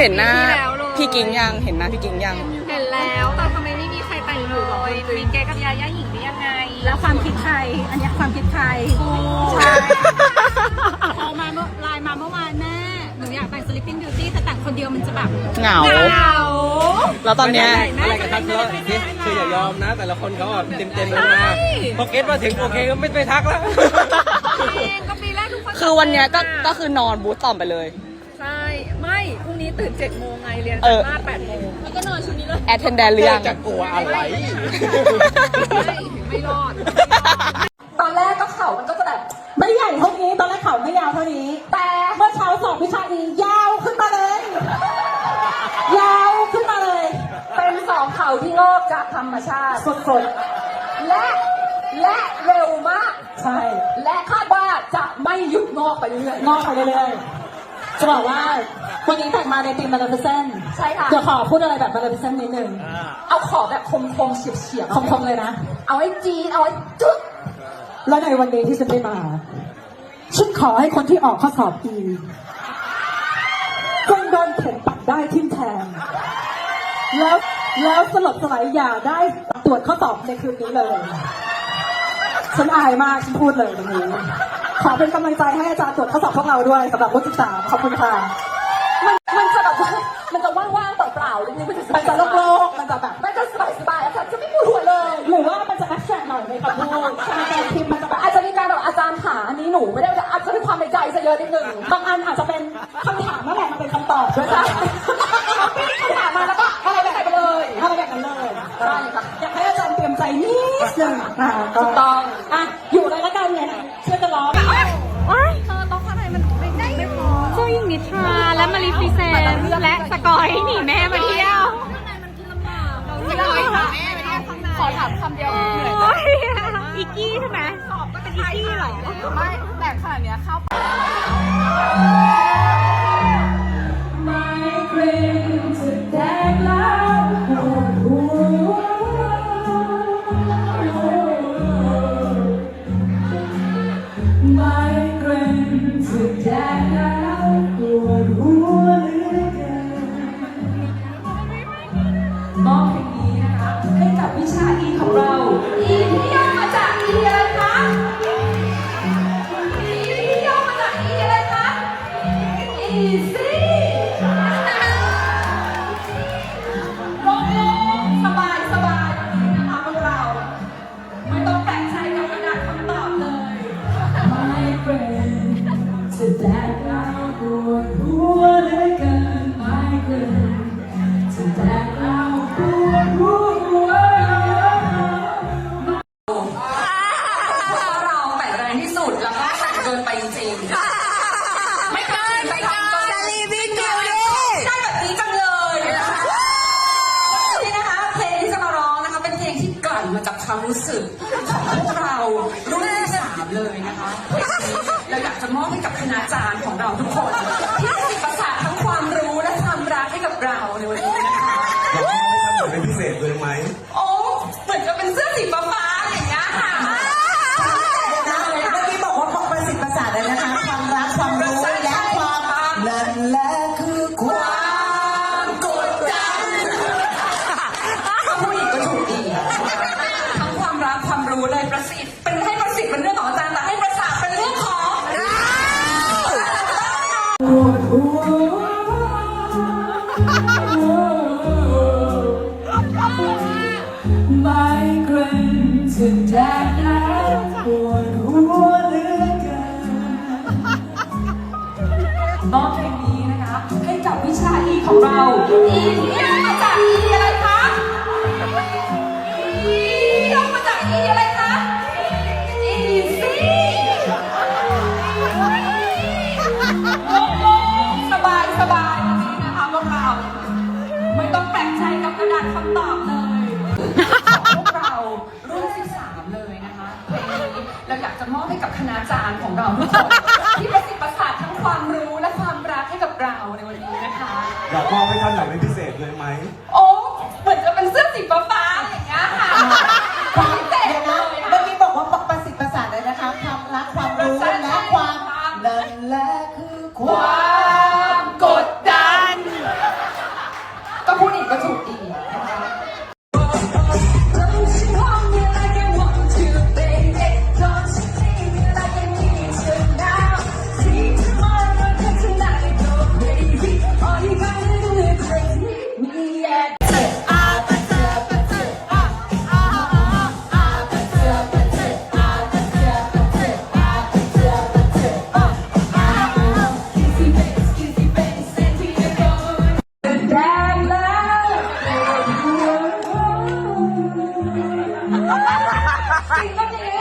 เห็นหน้าปีที่แล้วเลยพี่กิ้งยังเห็นหน้าพี่กิ้งยังเห็นแล้วแต่ทำไมไม่มีใครแต่งอยู่เลยมีแกกับยาย่าหญิงได้ยังไง แล้วความคิดใครอันเนี้ยความคิดใครกูใช่พอมาเมื่อไลน์มาเมื่อวานแม่หนูอยากแต่ง Sleeping Beauty แต่แต่งคนเดียวมันจะแบบเหงาเหงาแล้วตอนเนี้ยอะไรกันทักทะเลาะนี่คืออย่ายอมนะ แต่ละคนเขาอะเต็มเต็มๆเลยมาพอเก็ตมาถึงโอเคก็ไม่ไปทักแล้วเองก็ปีแรกทุกคนคือวันเนี้ยก็ก็คือนอนบูธต่อมไปเลย ใช่ ไม่พรุ่งนี้ตื่น7จ็ดโมงไงเรียนเออ มากแปดโมงแล้วก็นอนชุดนี้เลยแอดเทนแดนหรือยัง จะกลัวอะไร ไม่ไม่รอด ตอนแรกก็เข่ามันก็จะแบบไม่ใหญ่เท่านี้ ตอนแรกเขาไม่ยาวเท่านี้ แต่เมื่อเช้าสอบวิชาอียาวขึ้นมาเลย ยาวขึ้นมาเลย เป็นสองเข่าที่งอกจากธรรมชาติ สดและและเร็วมาก ๆ ใช่ และคาดว่าจะไม่หยุดงอกไปเรื่อยงอกไปเรื่อยๆ จะบอกว่าวันนี้แต่งมาในทีมมาราเซนๆใช่ค่ะเดี๋ยวขอพูดอะไรแบบมาราเซนนิดนึงเอาขอแบบคมคมๆเฉียบเฉียบคมๆเลยนะๆเอาไว้จีดเอาไว้จุดแล้วในวันนี้ที่ฉันได้มา ฉันขอให้คนที่ออกข้อสอบอีจงโดนเข็มปักได้ทิ่มแทง แล้วแล้วสลบสลายอย่าได้ตรวจข้อสอบในคืนนี้เลย ฉันอายมากฉันพูดเลยตรงนี้ ขอเป็นกำลังใจให้อาจารย์ตรวจข้อสอบพวกเราด้วยสำหรับรุ่นที่สามขอบคุณค่ะ มันมันจะแบบว่ามันจะว่างๆเปล่าๆเลยมันจะมันจะโล่งๆมันจะแบบมันจะสบายๆอาจารย์จะไม่ปวดหัวเลย หรือว่ามันจะแอคแซกหน่อยในคำพูดใช่ไหมพิมพ์มันจะแบบอาจจะมีการแบบอาจารย์ขาอันนี้หนูไม่ได้อาจจะมีความในใจซะเยอะนิดนึงบางอันอาจจะเป็นคำถามนั่นแหละมันเป็นคำตอบด้วยใช่จ้ะถามมาแล้วก็อะไรแบบไปเลยอะไรแบบนั้นเลยใช่ค่ะอยากให้อาจารย์เตรียมใจนิดนึงอ่าก็ถูกต้องอะอยู่เลยละกันเนี่ย หญิงนิทราและมาริฟิเซนและสกอยหนีแม่มาเที่ยวไม่ได้ค่ะขอถามคำเดียวเหนื่อยโอ้ยอีกกี้ใช่ไหมสอบก็เป็นอีกกี้เหรอ ไม่แต่ขนาดเนี้ยเข้าไม่ กับกระดาษคำตอบเลยของพวกเรารุ่น13เลยนะคะเพลงนี้เราอยากจะมอบให้กับคณาจารย์ของเราทุกคนที่ประสิทธิ์ประสาททั้งความรู้และความรักให้กับเราในวันนี้นะคะ อยากมอบให้ท่านหน่วยเป็นพิเศษเลยไหมโอ้เหมือนจะเป็นเสื้อสีฟ้าๆอย่างเงี้ยค่ะพิเศษเดี๋ยวเลนะยเมื่ออะกี้บอกว่าประสิทธิ์ประสาทเลยนะคะความรักความรู้และความนั่นแหละคือคความ Sige, Ay,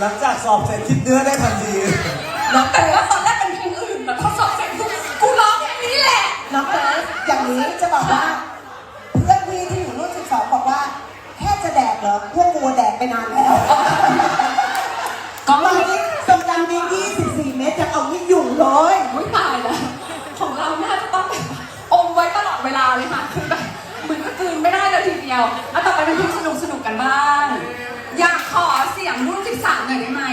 หลังจากสอบเสร็จคิดเนื้อได้ทันทีน้องแต่ว่าตอนแรกเป็นเพลงอื่นแต่พอสอบเสร็จกูกูร้องเพลงนี้แหละ น้องเต๋ออย่างนี้จะบอกว่า เพื่อนพี่ที่อยู่รุ่น 12 บอกว่าแค่จะแดกเหรอพวกกูแดกไปนานแล้วก็มาที่ตรงกลงยี่สิบสี่เมตรจะเอาไม่อยู่เลยไม่ยตายแล้ของเราน่าจะต้องอมไว้ตลอดเวลาเลยค่ะคือแบบมึงก็คืนไม่ได้เลยทีเดียวอะต่อไปเป็นเพลงสนุกสนุกกันบ้าง น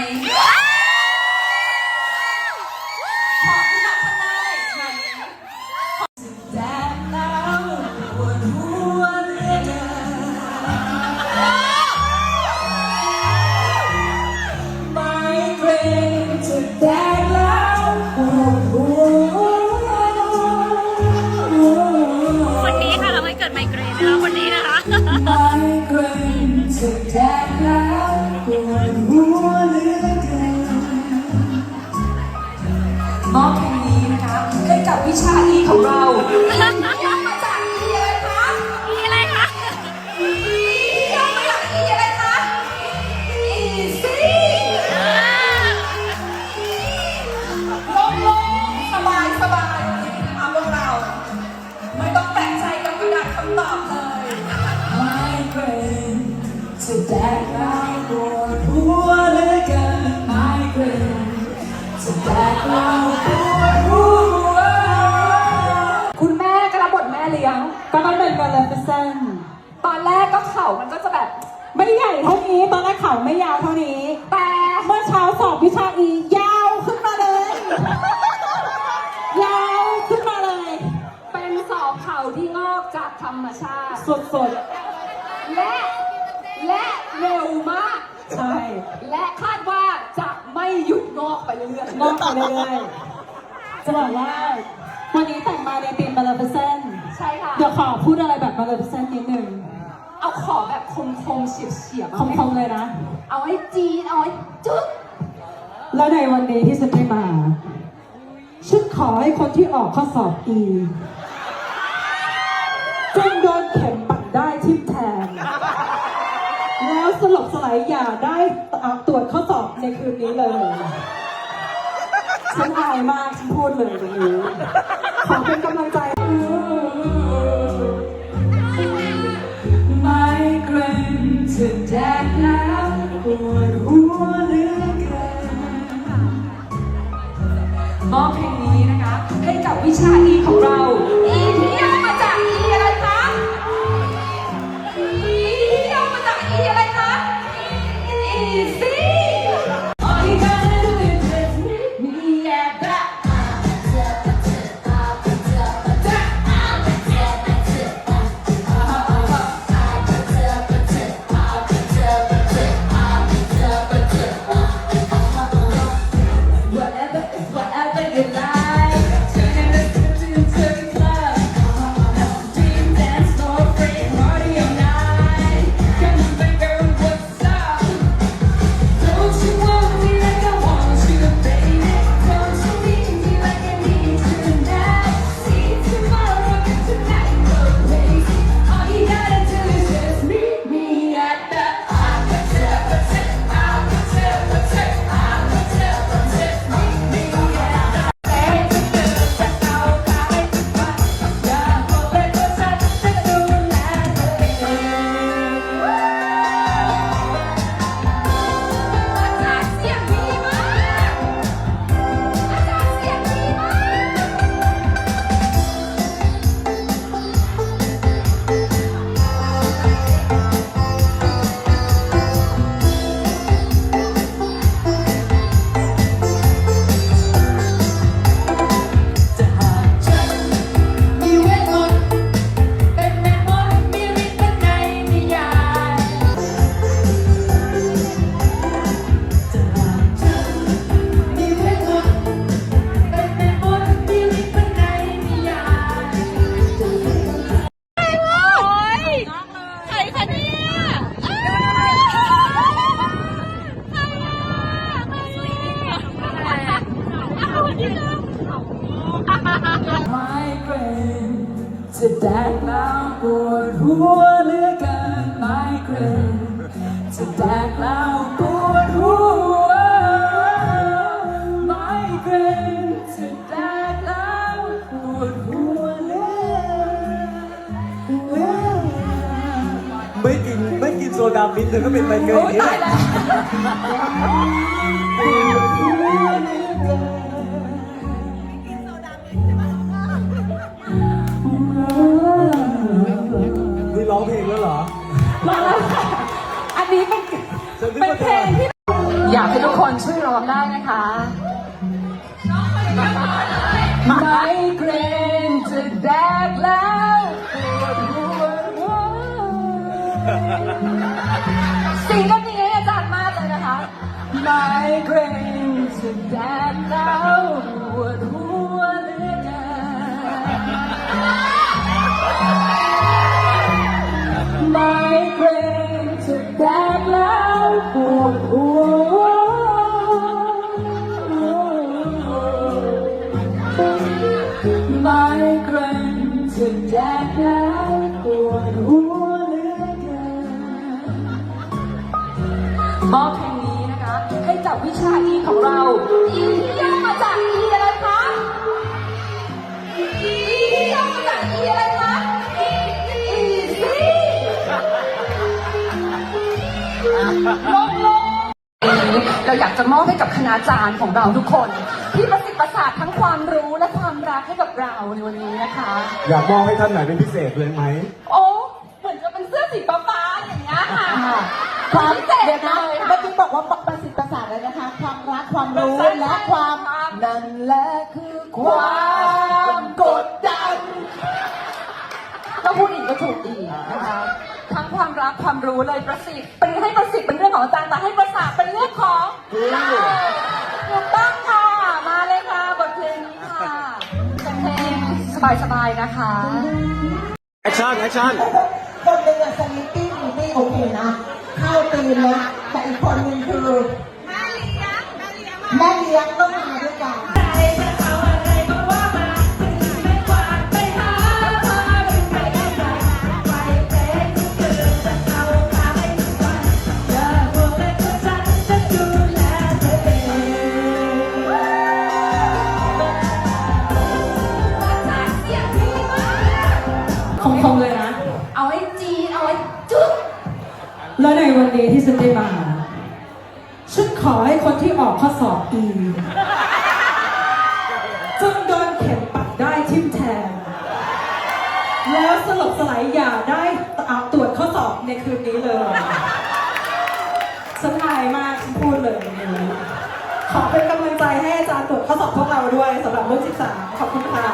และและเร็วมากๆใช่และคาดว่าจะไม่หยุดงอกไปเรื่อยงอกไปเรื่อยๆจะบอกว่าวันนี้แต่งมาในธีมมาเลยเป็นเส้นๆใช่ค่ะ เดี๋ยวขอพูดอะไรแบบมาเลยเป็นเส้นนิดนึง เอาขอแบบคมคมๆเฉียบเฉียบๆคมๆเลยนะ เอาให้จีนเอาให้จุ๊ดแล้วในวันนี้ที่ฉันได้มาฉันขอให้คนที่ออกข้อสอบอีจงโดนเข็ อย่าได้ตรวจข้อสอบในคืนนี้เลยฉันอายมากฉันพูดเลยตรงนี้ขอเป็นกำลังใจ ไม่เกรงจะแดกแล้วปวดหัวเหลือเกินมอบเพลงนี้นะคะ ให้กับวิชาอีของเรา วเหลือเกินไม่เกรงจะแดกแล้วปวดหัวไม่เกรงจะแดกแล้วปวดหัวเหลือเกินไม่กินไม่กินโซดามินเธอก็เป็นไมเกรนโอย่างนี้แหละนี่ร้องเพล งแล้วเหรออันนี้เป็นเป็นเพลงที่ อยากให้ทุกคนช่วยร้องได้นะคะไม่เกรงจะแดกแล้ว มอบเพลงนี้นะคะ ให้กับวิชาอีของเรา อีที่ย่อมาจากอีอะไรคะอีที่ย่อมาจากอีอะไรคะอีอีซี่ลงลงเราอยากจะมอบให้กับคณาจารย์ของเราทุกคน ที่ประสิทธิ์ประสาททั้งความรู้และความรักให้กับเราในวันนี้นะคะ อยากมองให้ท่านไหนเป็นพิเศษเลยไหม โอ ความพิเศษเดี๋ยวนะเลยเมื่อกี้บอกว่าประสิทธิ์ประสาทเลยนะคะ ความรักความรู้และความนั่นแหละคือความกดดันก็พูดอีกก็ถูกอีกนะคะทั้งความรักความรู้เลยประสิทธิ์เป็นให้ประสิทธิ์เป็นเรื่องของอาจารย์แต่ให้ประสาทเป็นเรื่องของถูกต้องค่ะมาเลยค่ะบทเพลงนี้ค่ะเป็นเพลงสบายๆนะคะแอคชั่นแอคชั่นคนหนึ่งอะสลิปปี้มีไม่โอเคนะ เข้าตีนนะแต่อีกคนหนึ่งคือแม่เลี้ยงแม่เลี้ยงก็มา ที่ฉันได้มาฉันขอให้คนที่ออกข้อสอบอีจงโดนเข็มปักได้ทิ่มแทง แล้วสลบสลายอย่าได้อาตรวจข้อสอบในคืนนี้เลยฉันอายมากฉันพูดเลย ขอเป็นกำลังใจให้อาจารย์ตรวจข้อสอบพวกเราด้วยสำหรับรุ่น13ขอบคุณค่ะ